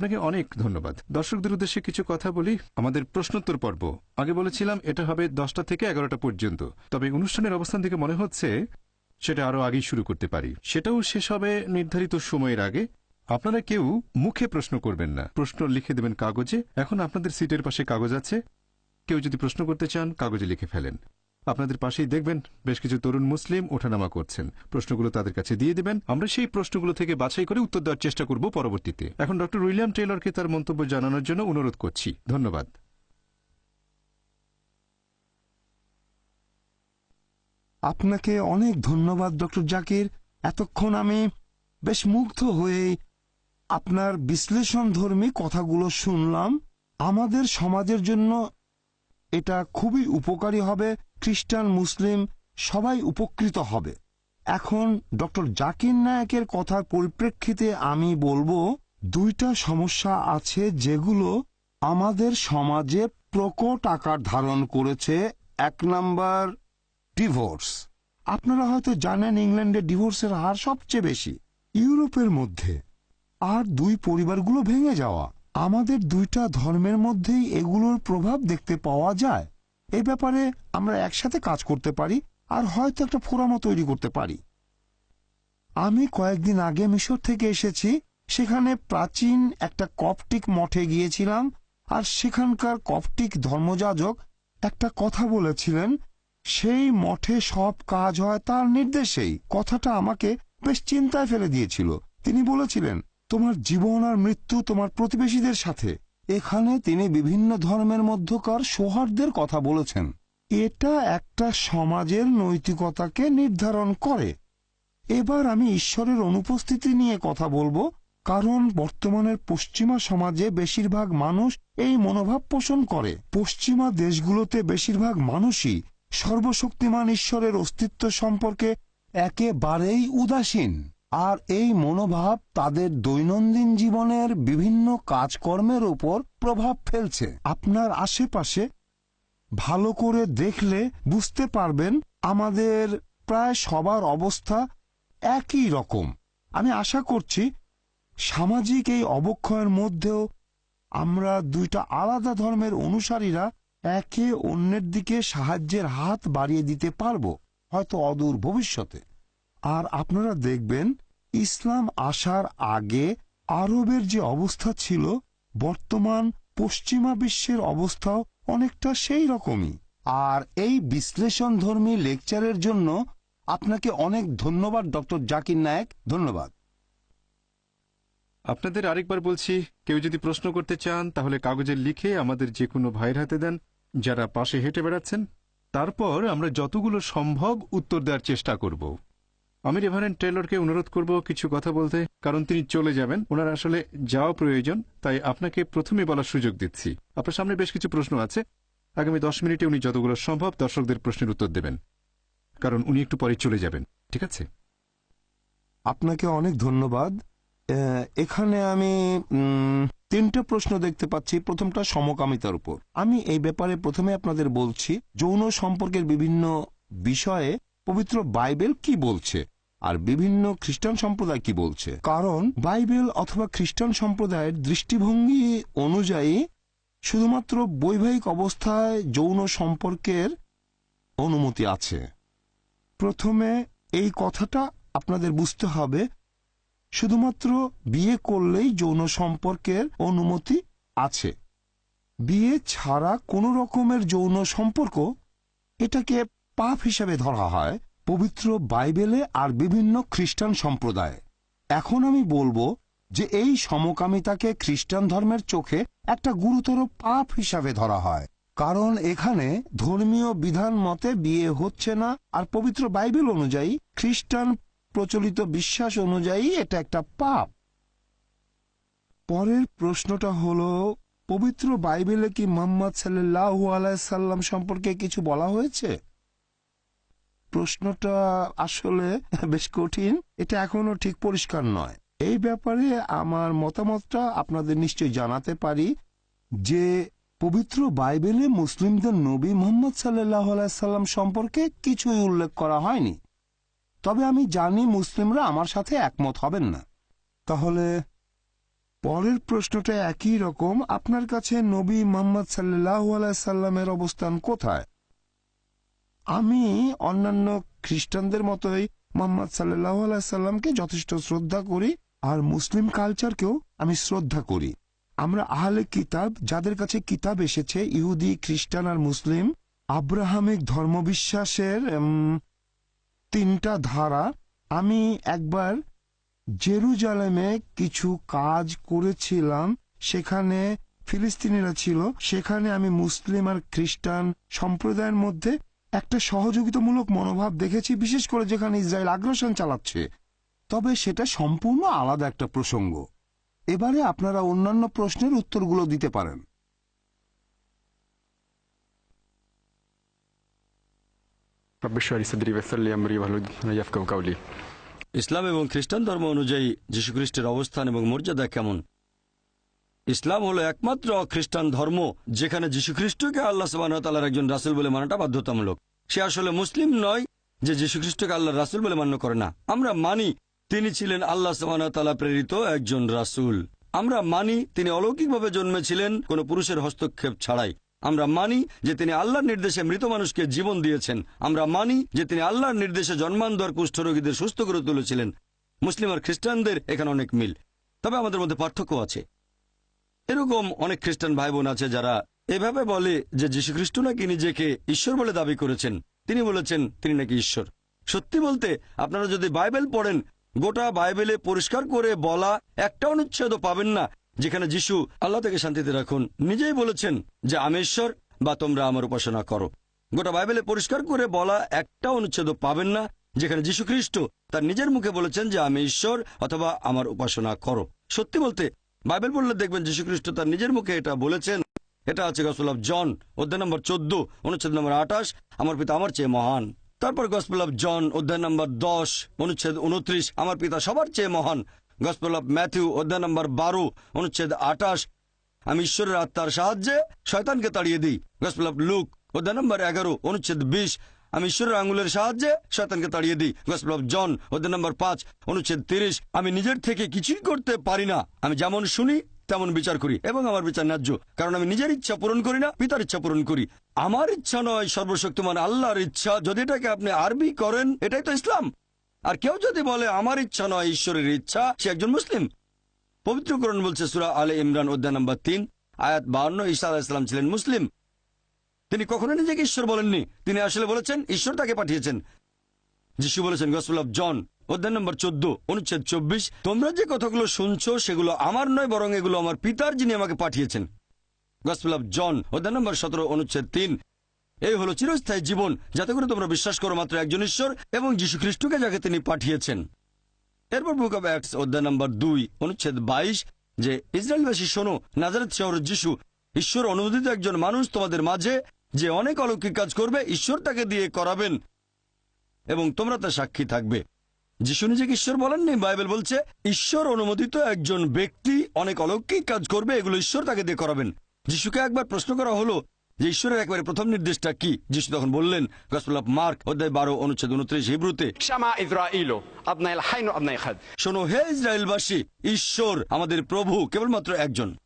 আপনাকে অনেক ধন্যবাদ। দর্শকদের উদ্দেশ্যে কিছু কথা বলি। আমাদের প্রশ্নোত্তর পর্ব। আগে বলেছিলাম, এটা হবে দশটা থেকে এগারোটা পর্যন্ত। তবে অনুষ্ঠানের অবস্থান থেকে মনে হচ্ছে সেটা আরও আগেই শুরু করতে পারি। সেটাও শেষ হবে নির্ধারিত সময়ের আগে। আপনারা কেউ মুখে প্রশ্ন করবেন না। প্রশ্ন লিখে দেবেন কাগজে। এখন আপনাদের সিটের পাশে কাগজ আছে। কেউ যদি প্রশ্ন করতে চান, কাগজে লিখে ফেলেন। আপনাদের পাশেই দেখবেন বেশ কিছু তরুণ মুসলিম ওঠানামা করছেন। প্রশ্নগুলো তাদের কাছে দিয়ে দেবেন। আমরা সেই প্রশ্নগুলো থেকে বাছাই করে উত্তর দেওয়ার চেষ্টা করব পরবর্তীতে। এখন ডক্টর উইলিয়াম টেলরকে তার মন্তব্য জানানোর জন্য অনুরোধ করছি। ধন্যবাদ। আপনাকে অনেক ধন্যবাদ, ডক্টর জাকির। এতক্ষণ আমি বেশ মুগ্ধ হয়ে আপনার বিশ্লেষণধর্মী কথাগুলো শুনলাম। আমাদের সমাজের জন্য এটা খুবই উপকারী হবে, খ্রিস্টান, মুসলিম, সবাই উপকৃত হবে। এখন ডক্টর জাকির নায়কের কথার পরিপ্রেক্ষিতে আমি বলব, দুইটা সমস্যা আছে যেগুলো আমাদের সমাজে প্রকট আকার ধারণ করেছে। এক নাম্বার, ডিভোর্স। আপনারা হয়তো জানেন ইংল্যান্ডে ডিভোর্সের হার সবচেয়ে বেশি, ইউরোপের মধ্যে। আর দুই পরিবারগুলো ভেঙে যাওয়া। আমাদের দুইটা ধর্মের মধ্যেই এগুলোর প্রভাব দেখতে পাওয়া যায়। এ ব্যাপারে আমরা একসাথে কাজ করতে পারি আর হয়তো একটা ফোরামও তৈরি করতে পারি। আমি কয়েকদিন আগে মিশর থেকে এসেছি, সেখানে প্রাচীন একটা কপটিক মঠে গিয়েছিলাম আর সেখানকার কপটিক ধর্মযাজক একটা কথা বলেছিলেন, সেই মঠে সব কাজ হয় তার নির্দেশেই। কথাটা আমাকে বেশ চিন্তায় ফেলে দিয়েছিল। তিনি বলেছিলেন তোমার জীবন আর মৃত্যু তোমার প্রতিবেশীদের সাথে। এখানে তিনি বিভিন্ন ধর্মের মধ্যকার সৌহার্দ্যের কথা বলেছেন। এটা একটা সমাজের নৈতিকতাকে নির্ধারণ করে। এবার আমি ঈশ্বরের অনুপস্থিতি নিয়ে কথা বলব, কারণ বর্তমানের পশ্চিমা সমাজে বেশিরভাগ মানুষ এই মনোভাব পোষণ করে। পশ্চিমা দেশগুলোতে বেশিরভাগ মানুষই সর্বশক্তিমান ঈশ্বরের অস্তিত্ব সম্পর্কে একেবারেই উদাসীন। আর এই মনোভাব তাদের দৈনন্দিন জীবনের বিভিন্ন কাজকর্মের উপর প্রভাব ফেলছে। আপনার আশেপাশে ভালো করে দেখলে বুঝতে পারবেন আমাদের প্রায় সবার অবস্থা একই রকম। আমি আশা করছি সামাজিক এই অবক্ষয়ের মধ্যেও আমরা দুইটা আলাদা ধর্মের অনুসারীরা একে অন্যের দিকে সাহায্যের হাত বাড়িয়ে দিতে পারব, হয়তো অদূর ভবিষ্যতে। আর আপনারা দেখবেন, ইসলাম আসার আগে আরবের যে অবস্থা ছিল, বর্তমান পশ্চিমা বিশ্বের অবস্থাও অনেকটা সেই রকমই। আর এই বিশ্লেষণধর্মী লেকচারের জন্য আপনাকে অনেক ধন্যবাদ, ডক্টর জাকির নায়েক। ধন্যবাদ। আপনাদের আরেকবার বলছি, কেউ যদি প্রশ্ন করতে চান, তাহলে কাগজে লিখে আমাদের যে কোনো ভাইয়ের হাতে দেন, যারা পাশে হেঁটে বেড়াচ্ছেন। তারপর আমরা যতগুলো সম্ভব উত্তর দেওয়ার চেষ্টা করব। আমি রেভারেন্ট টেলরকে অনুরোধ করব কিছু কথা বলতে, কারণ তিনি চলে যাবেন। ওনার আসলে যাওয়া প্রয়োজন, তাই আপনাকে প্রথমে বলার সুযোগ দিচ্ছি। আপনার সামনে বেশ কিছু প্রশ্ন আছে। আগামী দশ মিনিটে উনি যতগুলো সম্ভব দর্শকদের প্রশ্নের উত্তর দেবেন, কারণ উনি একটু পরে চলে যাবেন, ঠিক আছে? আপনাকে অনেক ধন্যবাদ। এখানে আমি তিনটে প্রশ্ন দেখতে পাচ্ছি। প্রথমটা সমকামিতার উপর। আমি এই ব্যাপারে প্রথমে আপনাদের বলছি, যৌন সম্পর্কের বিভিন্ন বিষয়ে পবিত্র বাইবেল কি বলছে? আর বিভিন্ন খ্রিস্টান সম্প্রদায় কি বলছে? কারণ বাইবেল অথবা খ্রিস্টান সম্প্রদায়ের দৃষ্টিভঙ্গি অনুযায়ী শুধুমাত্র বৈবাহিক অবস্থায় যৌন সম্পর্কের অনুমতি আছে। প্রথমে এই কথাটা আপনাদের বুঝতে হবে শুধুমাত্র বিয়ে করলেই যৌন সম্পর্কের অনুমতি আছে। বিয়ে ছাড়া কোনো রকমের যৌন সম্পর্ক এটাকে পাপ হিসাবে ধরা হয় পবিত্র বাইবেলে আর বিভিন্ন খ্রিস্টান সম্প্রদায়। এখন আমি বলব যে এই সমকামিতাকে খ্রিস্টান ধর্মের চোখে একটা গুরুতর পাপ হিসাবে ধরা হয়। কারণ এখানে ধর্মীয় বিধান মতে বিয়ে হচ্ছে না, আর পবিত্র বাইবেল অনুযায়ী, খ্রিস্টান প্রচলিত বিশ্বাস অনুযায়ী এটা একটা পাপ। পরের প্রশ্নটা হল, পবিত্র বাইবেলে কি মোহাম্মদ সাল্লাহ আলাইসাল্লাম সম্পর্কে কিছু বলা হয়েছে? প্রশ্নটা আসলে বেশ কঠিন, এটা এখনও ঠিক পরিষ্কার নয়। এই ব্যাপারে আমার মতামতটা আপনাদের নিশ্চয়ই জানাতে পারি যে পবিত্র বাইবেলে মুসলিমদের নবী মোহাম্মদ সাল্লাহ সাল্লাম সম্পর্কে কিছুই উল্লেখ করা হয়নি। তবে আমি জানি মুসলিমরা আমার সাথে একমত হবেন না। তাহলে পরের প্রশ্নটা একই রকম, আপনার কাছে নবী মোহাম্মদ সাল্লাহ সাল্লামের অবস্থান কোথায়? আমি অন্যান্য খ্রিস্টানদের মতোই মোহাম্মদ সাল্লাহ সাল্লামকে যথেষ্ট শ্রদ্ধা করি আর মুসলিম কালচারকেও আমি শ্রদ্ধা করি। আমরা আহলে কিতাব, যাদের কাছে কিতাব এসেছে, ইহুদি, খ্রিস্টান আর মুসলিম, আব্রাহামিক ধর্মবিশ্বাসের তিনটা ধারা। আমি একবার জেরুজালেমে কিছু কাজ করেছিলাম, সেখানে ফিলিস্তিনিরা ছিল। সেখানে আমি মুসলিম আর খ্রিস্টান সম্প্রদায়ের মধ্যে একটা সহযোগিতামূলক মনোভাব দেখেছি বিশেষ করে যেখানে ইসরায়েল আগ্রাসন চালাচ্ছে। তবে সেটা সম্পূর্ণ আলাদা একটা প্রসঙ্গ। এবারে আপনারা অন্যান্য প্রশ্নের উত্তরগুলো দিতে পারেন। ইসলাম এবং খ্রিস্টান ধর্ম অনুযায়ী যীশুখ্রিস্টের অবস্থান এবং মর্যাদা কেমন? ইসলাম হলো একমাত্র খ্রিস্টান ধর্ম যেখানে যীশুখ্রিস্টকে আল্লাহ সুবাহতাল্লাহর একজন রাসুল বলে মানাটা বাধ্যতামূলক। সে আসলে মুসলিম নয় যে যীশুখ্রিস্টকে আল্লাহ রাসুল বলে মান্য করে না। আমরা মানি তিনি ছিলেন আল্লাহ সুবাহতাল্লাহ প্রেরিত একজন রাসুল। আমরা মানি তিনি অলৌকিকভাবে জন্মেছিলেন কোনো পুরুষের হস্তক্ষেপ ছাড়াই। আমরা মানি যে তিনি আল্লাহর নির্দেশে মৃত মানুষকে জীবন দিয়েছেন। আমরা মানি যে তিনি আল্লাহর নির্দেশে জন্মান্তর কুষ্ঠরোগীদের সুস্থ করে তুলেছিলেন। মুসলিম আর খ্রিস্টানদের এখানে অনেক মিল। তবে আমাদের মধ্যে পার্থক্য আছে। এরকম অনেক খ্রিস্টান ভাই বোন আছে যারা এভাবে বলে যে যীশুখ্রিস্ট নাকি নিজেকে ঈশ্বর বলে দাবি করেছেন। তিনি বলেছেন, তিনি নাকি ঈশ্বর। সত্যি বলতে, আপনারা যদি বাইবেল পড়েন, গোটা বাইবেলে পরিষ্কার করে বলা একটা অনুচ্ছেদ পাবেন না, যেখানে যিশু আল্লাহ থেকে শান্তিতে রাখুন। নিজেই বলেছেন যে, আমি ঈশ্বর বা তোমরা আমার উপাসনা করো। গোটা বাইবেলে পরিষ্কার করে বলা একটা অনুচ্ছেদ পাবেন না, যেখানে যীশু খ্রিস্ট তার নিজের মুখে বলেছেন যে, আমি ঈশ্বর অথবা আমার উপাসনা করো। সত্যি বলতে বাইবেল পড়লে দেখবেন যীশু খ্রিস্ট তার নিজের মুখে এটা বলেছেন। এটা আছে গসপেল অফ জন অধ্যায় নম্বর চোদ্দ, অনুচ্ছেদ নম্বর আঠাশ, আমার পিতা আমার চেয়ে মহান। তারপর গসপেল অফ জন অধ্যায় নম্বর দশ, অনুচ্ছেদ উনত্রিশ, আমার পিতা সবার চেয়ে মহান। গসপেল অফ ম্যাথিউ অধ্যায় নম্বর বারো, অনুচ্ছেদ আঠাশ, আমি ঈশ্বরের আত্মার সাহায্যে শয়তানকে তাড়িয়ে দিই। গসপেল অফ লুক অধ্যায় নম্বর এগারো, অনুচ্ছেদ বিশ আমি ঈশ্বরের আঙুলের সাহায্যে শয়তানকে তাড়িয়ে দিই। গসপেল অফ জন অধ্যায় নম্বর পাঁচ, অনুচ্ছেদ তিরিশ। আমি নিজের থেকে কিছুই করতে পারি না। আমি যেমন শুনি, তেমন বিচার করি এবং আমার বিচার ন্যায্য। কারণ আমি নিজের ইচ্ছা পূরণ করি না, পিতার ইচ্ছা পূরণ করি। আমার ইচ্ছা নয় সর্বশক্তিমান আল্লাহর ইচ্ছা। যদি এটাকে আপনি আরবি করেন, এটাই তো ইসলাম। আর কেউ যদি বলে, আমার ইচ্ছা নয় ঈশ্বরের ইচ্ছা সে একজন মুসলিম। পবিত্রকরণ বলছে সুরা আলে ইমরান, অধ্যায় নম্বর তিন, আয়াত বাহান্ন আলাহ ইসলাম ছিলেন মুসলিম। তিনি কখনো নিজেকে ঈশ্বর বলেননি। তিনি আসলে বলেছেন, ঈশ্বর তাকে পাঠিয়েছেন। যিশু বলেছেন গসপেল অফ জন অধ্যায় নম্বর চোদ্দ, অনুচ্ছেদ চব্বিশ, তোমরা যে কথাগুলো শুনছো, সেগুলো আমার নয়, বরং এগুলো আমার পিতার যিনি আমাকে পাঠিয়েছেন। গসপেল অফ জন অধ্যায় নম্বর সতেরো, অনুচ্ছেদ তিন, এই হলো চিরস্থায়ী জীবন, যাতে করে তোমরা বিশ্বাস করো মাত্র একজন ঈশ্বর এবং যীশু খ্রিস্টকে যাকে তিনি পাঠিয়েছেন। এরপর বুক অব অ্যাক্টস অধ্যায় নম্বর দুই, অনুচ্ছেদ বাইশ, যে, ইসরায়েলবাসী শোনো নাজারেত শহরের যিশু, ঈশ্বর অনুমোদিত একজন মানুষ তোমাদের মাঝে যে অনেক অলৌকিক কাজ করবে ঈশ্বর তাকে দিয়ে করাবেন। এবং তোমরা তা সাক্ষী থাকবে। যিশু নিজেকে ঈশ্বর বলেননি বাইবেল বলছে ঈশ্বর অনুমোদিত একজন ব্যক্তি অনেক অলৌকিক কাজ করবে এগুলো ঈশ্বর তাকে দিয়ে করাবেন। যিশুকে একবার প্রশ্ন করা হলো যে ঈশ্বরের একবারে প্রথম নির্দেশটা কি? যিশু তখন বললেন গসপল অফ মার্ক অধ্যায় বারো অনুচ্ছেদ উনত্রিশ হিব্রুতে শোনো হে ইসরায়েলবাসী ঈশ্বর আমাদের প্রভু কেবলমাত্র একজন।